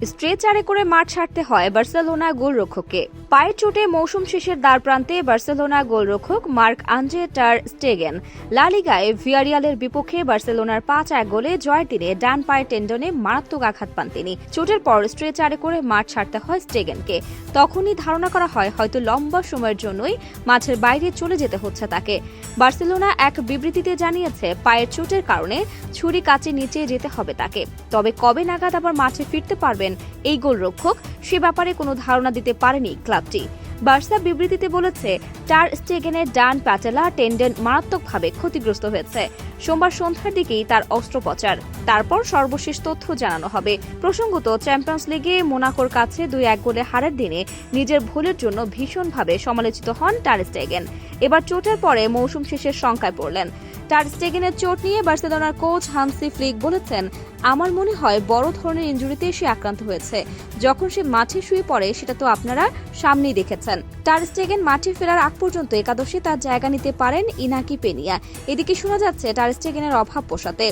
স্ট্রেচারে করে মাঠ ছাড়তে হয় বার্সেলোনা গোলরক্ষককে। পায়ের চোটে মৌসুম শেষের দ্বার প্রান্তে বার্সেলোনা গোলরক্ষক মার্ক আঞ্জে টার স্টেগেন। লালিগায় ভিয়ারিয়ালের বিপক্ষে বার্সেলোনার পাঁচ এক গোলে জয়ের দিনে ডান পায়ের টেন্ডনে মারাত্মক আঘাত পান তিনি। চোটের পর স্ট্রেচারে করে মাঠ ছাড়তে হয় স্টেগেনকে। তখনই ধারণা করা হয় হয়তো লম্বা সময়ের জন্যই মাঠের বাইরে চলে যেতে হচ্ছে তাকে। বার্সেলোনা এক বিবৃতিতে জানিয়েছে, পায়ের চোটের কারণে ছুরি কাচে নিচে যেতে হবে তাকে। তবে কবে নাগাদ আবার মাঠে ফিরতে পারবেন এই গোলরক্ষক সে ব্যাপারে কোনো ধারণা দিতে পারেনি ক্লাবটি। বার্সা বিবৃতিতে বলেছে টার স্টেগেনের ডান প্যাটেলা টেন্ডেন মারাত্মকভাবে ক্ষতিগ্রস্ত হয়েছে। সোমবার সন্ধ্যার দিকেই তার অস্ত্রোপচার। তারপর সর্বশেষ তথ্য জানানো হবে। প্রসঙ্গত, চ্যাম্পিয়ন্স লিগে মোনাকোর কাছে দুই এক গোলে হারের দিনে নিজের ভুলের জন্য ভীষণভাবে সমালোচিত হন টার স্টেগেন। এবার চোটের পরে মৌসুম শেষের শঙ্কায় পড়লেন। টার স্টেগেনের চোট নিয়ে বার্সেলোনার কোচ হামসি ফ্লিক বলেছেন, আমার মনে হয় বড় ধরনের ইঞ্জুরিতে সে আক্রান্ত হয়েছে। যখন সে মাঠে শুয়ে পড়ে, সেটা তো আপনারা সামনেই দেখেছেন। টার স্টেগেন মাঠে ফেরার আগ পর্যন্ত একাদশে তার জায়গা নিতে পারেন ইনাকি পেনিয়া। এদিকে শোনা যাচ্ছে টার স্টেগেনের অভাব পোষাতে।